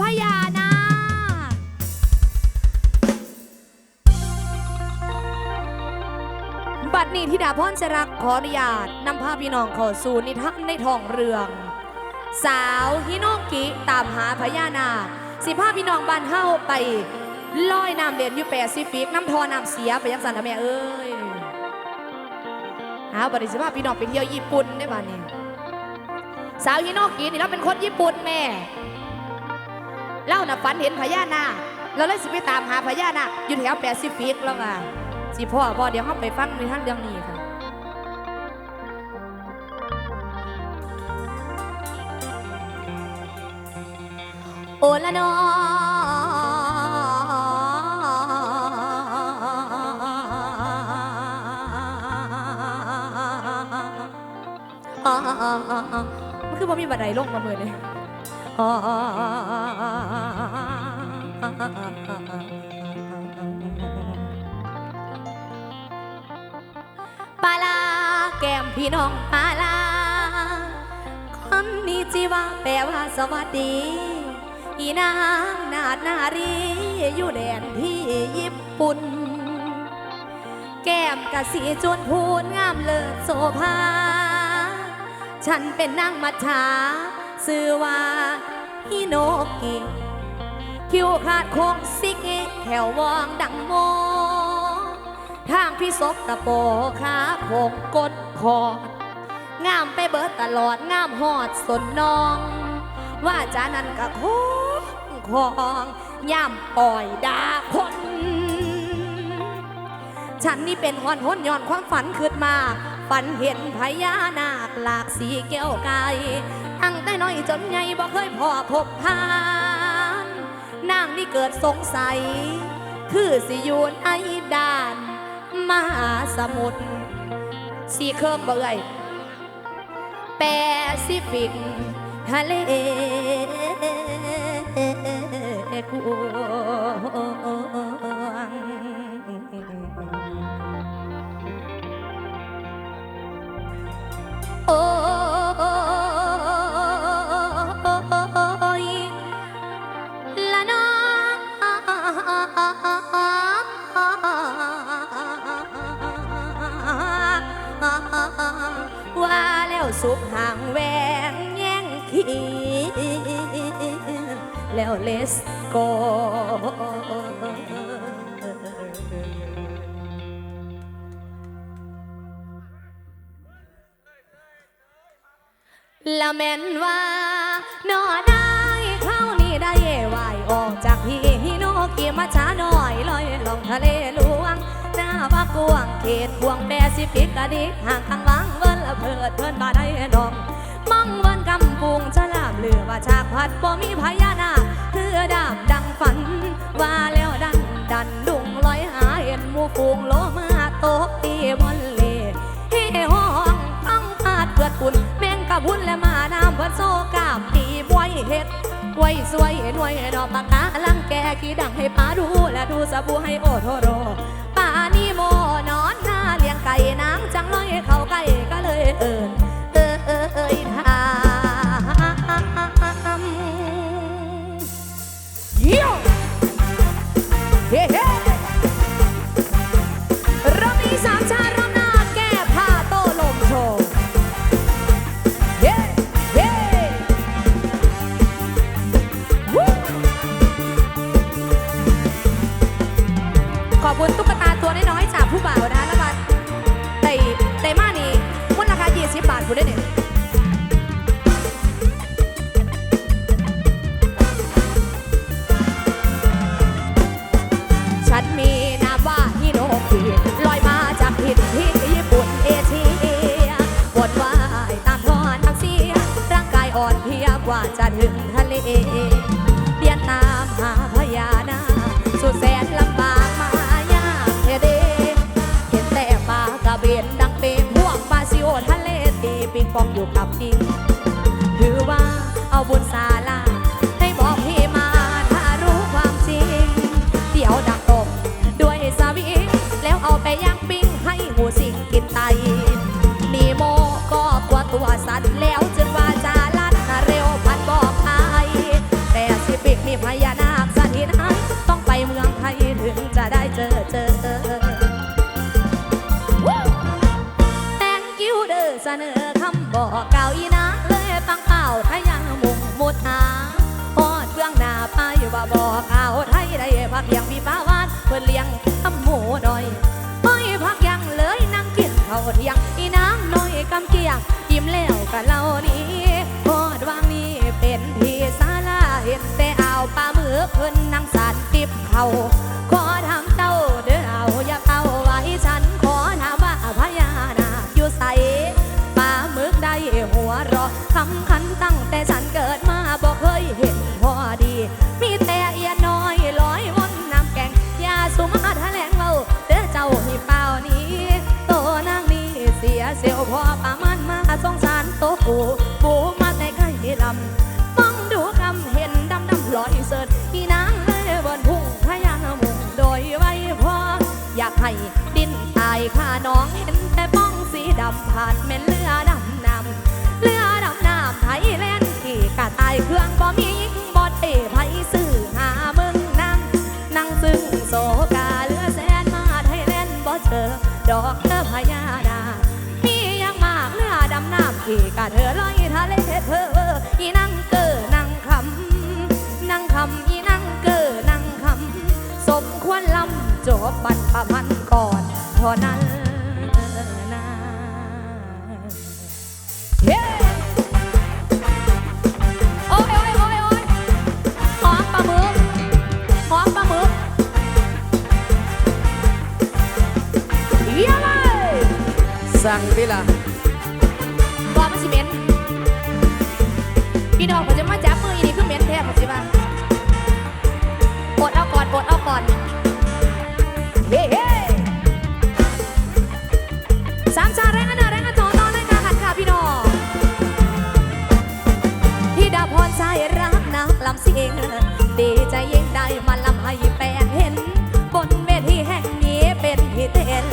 พญานาคบัดนี้ธิดาพรสรักขออนุญาตนำพาพี่น้องเข้าสู่นิทานในท้องเรือง สาวฮิโนกิตามหาพญานาคสิพาพี่น้องบ้านเฮาไปลอยน้ำเด่นอยู่แปซิฟิกน้ำทอน้ำเสียไปยังสันทะแม่เอ้ยเอาบัดนี้สิพาพี่น้องไปเที่ยวญี่ปุ่นได้บ้านนี้สาวฮิโนกินี่เราเป็นคนญี่ปุ่นแม่ เล่าน่ะฝันเห็นพญานาคเราเลยสิไปตามหาพญานาคอยู่แถวแปซิฟิกแล้วอะสิพ่อพ่อเดี๋ยวเราไปฟังในท่านเรื่องนี้ค่ะโอละนอมันคือบ่มีบันไดลงมาเมื่อเลย ปาลาแก้มพี่น้องปาลาคำนี้จีว่าแปลว่าสวัสดี อีนางนาดนารีอยู่แดนที่ญี่ปุ่น แก้มกะสีจวนพูนงามเลิศโสภา ฉันเป็นนางมัจฉา ชื่อว่าฮิโนกิคิวขาดโคงซิกแถววองดังโม ทางพี่ศพตะโปขาโผงกดคองามไปเบิดตลอดงามหอดสนนอง ว่าจานั้นกะโคงของย่ำปล่อยดาคนฉันนี่เป็นหอนหนย้อนความฝันขึ้นมา ฝันเห็นพญานาคหลากสีแก้วไก ตั้งแต่น้อยจนใหญ่บ่เคยพอพบผ่านนางนี่เกิดสงสัย คือสิอยูนไอด่าน มหาสมุทรสีเครื่องบ่เอ่ยแปซิฟิกทะเลกวงโอ้ สุกห่างแหวงแย่งขีแล้วเลสโกละแม่นว่านอได้เข้านี่ได้วายออกจากพี่ฮิโนกิมาช้าหน่อยลอยลงทะเลหลวง ว่ากวงเขตพวงแปซิฟิกอดีตห่างทางวังเวินละเพิดเพิ่นมาได้ดองมองเวินกำปุงฉลามเลือว่าชากพัดบ่มีพญานาคคือดามดังฝัน ว่าแล้วดันดันดุงลอยหาเห็นมูฟูงโลมาโตะตีบนเลเฮ่ห้องต้องพาดเพื่อคุณแมงกะพุนและมาน้ำเพื่อโซกาบตีบวยเห็ดไว้สวยหน่วยดอกปากกาลังแกขี้ดังให้ป้าดูและดูสบู่ให้โอโทโร เลเดียนตามหาพญานาสุดแสนลำบากมายากเทเดเห็นแต่ปลากระเบนดังเป็นพวกปลาซิโอทะเลตีปิงปองอยู่กับปิงถือว่าเอาบุญศาลาให้บอกพี่มาถ้ารู้ความจริง เดี๋ยวดักตบด้วยสวิงแล้วเอาไปย่างปิ้งให้หมูสิงกินไตนีโมก็กลัวตัวสั่นแล้วจึงว่าจะลัดเร็วา ขอถามเจ้าเด้อเอาอย่าเอาไว้ฉันขอถามว่าพญานาคอยู่ใสปลาหมึกได้หัวรอคำคันตั้งแต่ฉันเกิดมาบอกเคยเห็นพอดี มีแต่เอียน้อยลอยวนน้ำแกงยาสุมาแถลงเมาเด้อเจ้าให้เปล่านี้โตนางนี้เสียเสียวพอประมันมาสงสารโตปู น้องเห็นแต่ป้องสีดำผ่านเม็นเรือดำน้ำเรือดำน้ำไทยแลนด์ขี่กะตายเครื่องบ่มียิงบ่เตะไผซื้อหาเมืองนั่งนั่งซึ่งโซกาเรือแสนมาไทยแลนด์บ่เจอดอกเธอพญานาคมีอยังมากเรือดำน้ำขี่กะเธอลอยทะเลเธออีนั่งเกอนั่งคำนั่งคำอีนั่งเกอนั่งคำสมควรลำจบบรรพพันก่อนเท่านั้น ใจรักนักลำเสียงดีใจยิ่งได้มาลำให้แปนเห็น บนเวทีแห่งนี้เป็นที่เต้น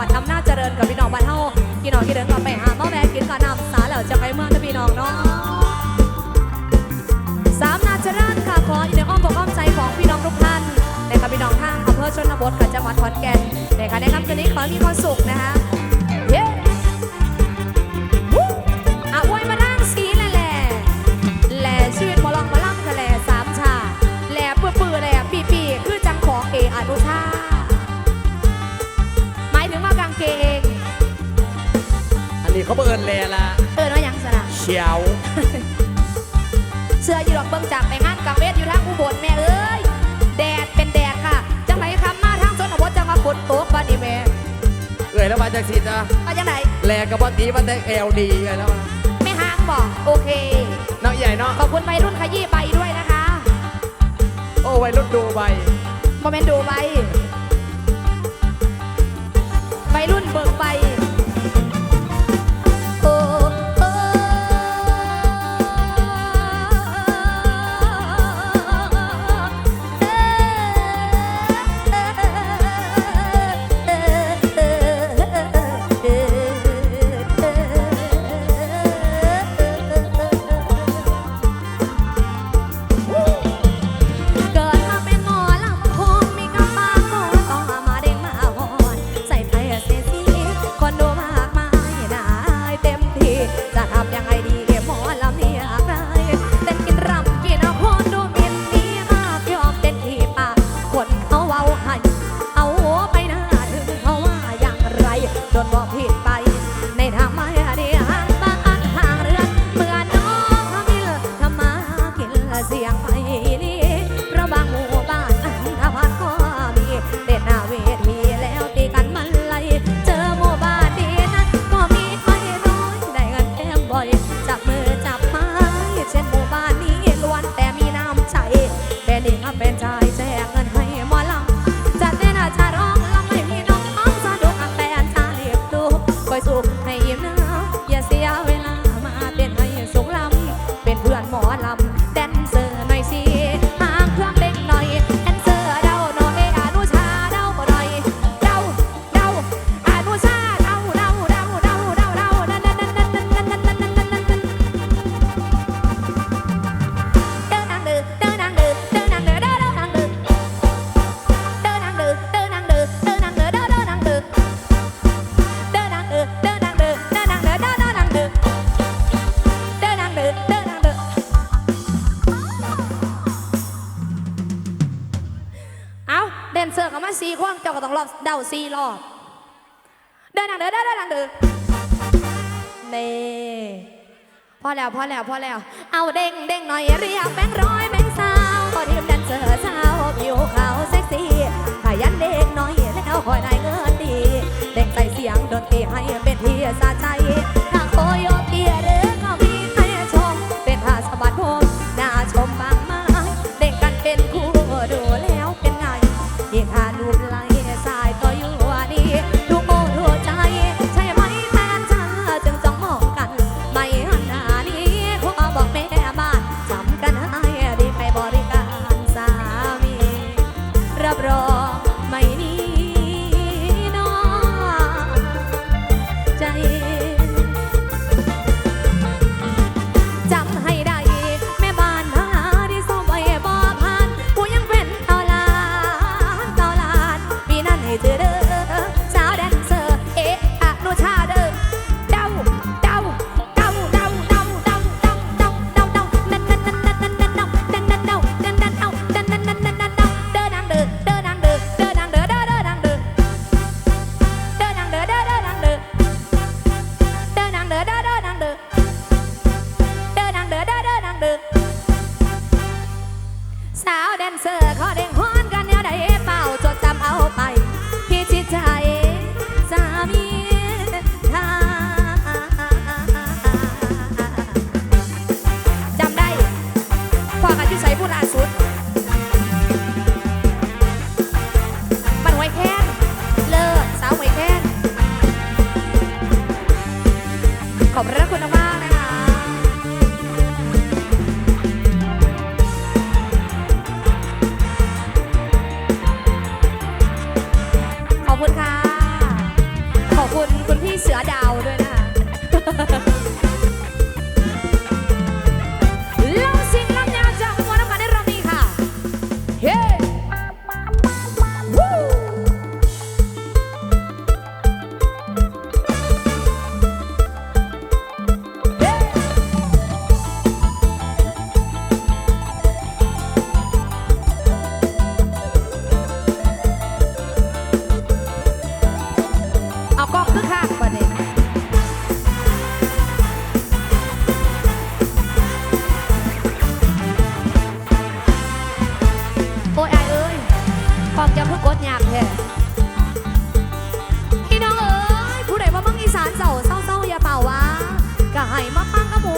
วัดอำนาจเจริญกับพี่น้องบ้านเฮาพี่น้องที่เดินกลับไปหาหม้อแม่กินก่อนนำสาแล้วจะไปเมืองนะพี่น้องเนาะสามนาจเจริญค่ะขออยู่ในอ้อมอกอ้อมใจของพี่น้องทุกท่านนะคะพี่น้องทางอำเภอชนบทค่ะจังหวัดขอนแก่นนะคะในค่ำคืนนี้ขอมีความ บ่เอินแลละเอินว่ายังสนะเชียว เสื้อยีดอกเบิ้งจากไปงานกังเวทอยู่ทางอุบลแม่เอ้ยแดดเป็นแดดค่ะ จังไหนคำมาทางชนบทจังมาฝนตกบัดนีแม่เอ่ยแล้วมาจากสิจ้ะมาจังไหนแลกับวันตีมันแต่เอลดีเอ่ยแล้วมไม่ห่างบอกโอเคน้องใหญ่เนาะขอบคุณวัรุ่นขยี้ใบด้วยนะคะ โอ้วัรุ่นดูใบโมเมนต์ดูใบวัรุ่นเบิกใบ อบเดาสี่รอบ เดินหนังเด้อเดินหนังเด้อเน่พอแล้วพอแล้วพอแล้ว เอาเด้งเด้งหน่อยเรียกแบงร้อยแบงสาวก็ทีมดันเจอสาวผิวขาวเซ็กซี่ขยันเด้งหน่อยแล้วคอยได้เงินดี เด้งใส่เสียงดนตรีให้เป็นที่สะใจ คุณค่ะ กดไอเอ้ยความจำเพื่อกดยากแท้พี่น้องเอ้ยผู้ใดว่ามั่งอีสานเศร้าเศร้าอย่าเป่าวะก็ให้มาปังกระหมู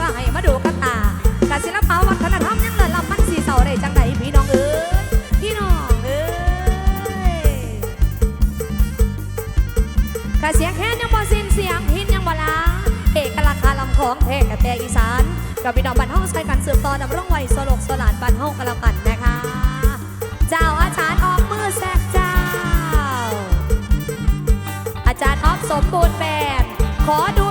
ก็ให้มาดูกระตากะศิลปะวัฒนธรรมยังเลิศลำมันสีเศร้าได้จังไหนพี่น้องเอ้ยพี่น้องเอ้ยกะเสียงแค้นยังบ่สิ้นเสียงหินยังบ่ลาเอกลักษณ์คาลำของแท้กะแต่อีสานกับพี่น้องบ้านห้องใช้กันสืบต่อดำรงไว้สโลกสลานบ้านห้องกันล้วกัน สมบูรณ์แบบ ขอดู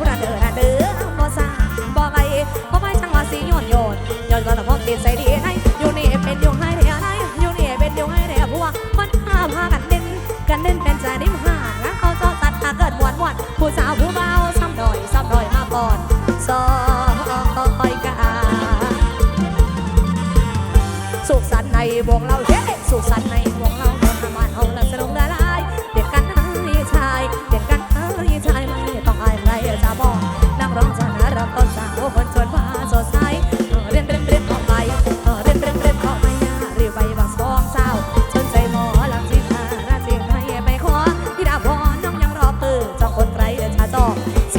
Laboratório.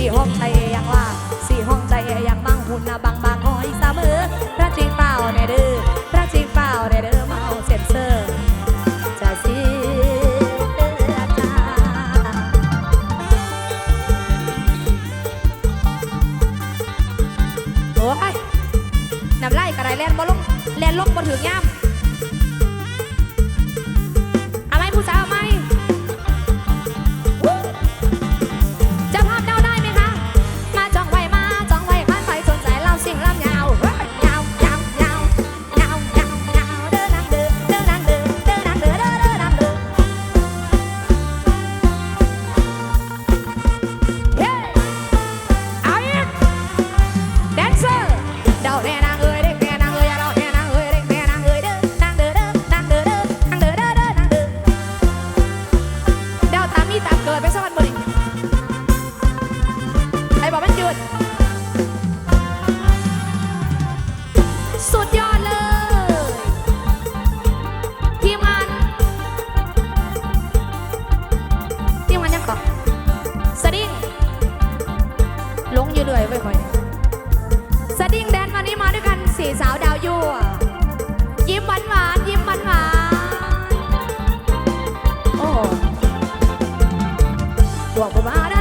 Ih. ด้ละแม่นค่ะดั